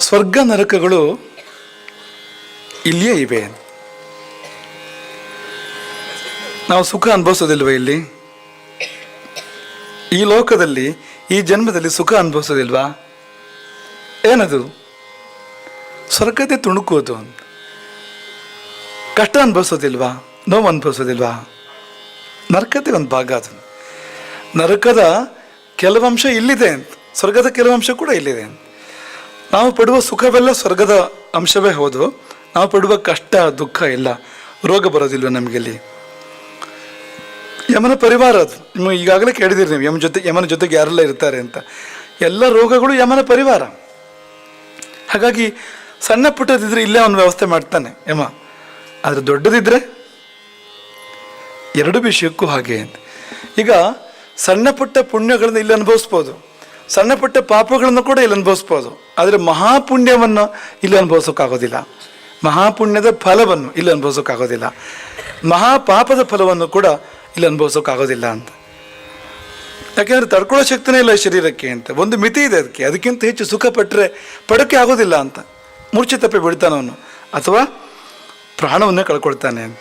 ಸ್ವರ್ಗ ನರಕಗಳು ಇಲ್ಲಿಯೇ ಇವೆ. ನಾವು ಸುಖ ಅನುಭವಿಸೋದಿಲ್ವ ಇಲ್ಲಿ? ಈ ಲೋಕದಲ್ಲಿ, ಈ ಜನ್ಮದಲ್ಲಿ ಸುಖ ಅನುಭವಿಸೋದಿಲ್ವಾ? ಏನದು? ಸ್ವರ್ಗದೆ ತುಣುಕೋದು ಕಷ್ಟ ಅನುಭವಿಸೋದಿಲ್ವಾ? ನೋವು ಅನುಭವಿಸೋದಿಲ್ವಾ? ನರಕತೆ ಒಂದು ಭಾಗ ಅದು. ನರಕದ ಕೆಲವಂಶ ಇಲ್ಲಿದೆ. ಸ್ವರ್ಗದ ಕೆಲವಂಶ ಕೂಡ ಇಲ್ಲಿದೆ. ಅಂತ ನಾವು ಪಡುವ ಸುಖವೆಲ್ಲ ಸ್ವರ್ಗದ ಅಂಶವೇ ಹೌದು. ನಾವು ಪಡುವ ಕಷ್ಟ, ದುಃಖ ಎಲ್ಲ ರೋಗ ಬರೋದಿಲ್ವ ನಮಗೆಲ್ಲಿ? ಯಮನ ಪರಿವಾರ ಅದು. ನೀವು ಈಗಾಗಲೇ ಕೇಳಿದಿರಿ ನೀವು, ಯಮ ಜೊತೆ, ಯಮನ ಜೊತೆಗೆ ಯಾರೆಲ್ಲ ಇರ್ತಾರೆ ಅಂತ. ಎಲ್ಲ ರೋಗಗಳು ಯಮನ ಪರಿವಾರ. ಹಾಗಾಗಿ ಸಣ್ಣ ಪುಟ್ಟದಿದ್ರೆ ಇಲ್ಲೇ ಅವನು ವ್ಯವಸ್ಥೆ ಮಾಡ್ತಾನೆ, ಯಮ. ಆದರೆ ದೊಡ್ಡದಿದ್ರೆ ಎರಡು ವಿಷಯಕ್ಕೂ ಹಾಗೆ. ಈಗ ಸಣ್ಣ ಪುಟ್ಟ ಪುಣ್ಯಗಳನ್ನು ಇಲ್ಲಿ ಅನುಭವಿಸ್ಬೋದು. ಸಣ್ಣ ಪುಟ್ಟ ಪಾಪಗಳನ್ನು ಕೂಡ ಇಲ್ಲಿ ಅನುಭವಿಸ್ಬೋದು. ಆದರೆ ಮಹಾಪುಣ್ಯವನ್ನು ಇಲ್ಲಿ ಅನುಭವಿಸೋಕ್ಕಾಗೋದಿಲ್ಲ. ಮಹಾಪುಣ್ಯದ ಫಲವನ್ನು ಇಲ್ಲಿ ಅನುಭವಿಸೋಕ್ಕಾಗೋದಿಲ್ಲ. ಮಹಾಪಾಪದ ಫಲವನ್ನು ಕೂಡ ಇಲ್ಲಿ ಅನುಭವಿಸೋಕ್ಕಾಗೋದಿಲ್ಲ ಅಂತ. ಯಾಕೆಂದರೆ ತಡ್ಕೊಳ್ಳೋ ಶಕ್ತಿನೇ ಇಲ್ಲ ಶರೀರಕ್ಕೆ ಅಂತ. ಒಂದು ಮಿತಿ ಇದೆ ಅದಕ್ಕೆ. ಅದಕ್ಕಿಂತ ಹೆಚ್ಚು ಸುಖ ಪಟ್ಟರೆ ಪಡಕ್ಕೆ ಆಗೋದಿಲ್ಲ ಅಂತ. ಮೂರ್ಛೆ ತಪ್ಪಿ ಬಿಡ್ತಾನವನು ಅಥವಾ ಪ್ರಾಣವನ್ನೇ ಕಳ್ಕೊಳ್ತಾನೆ ಅಂತ.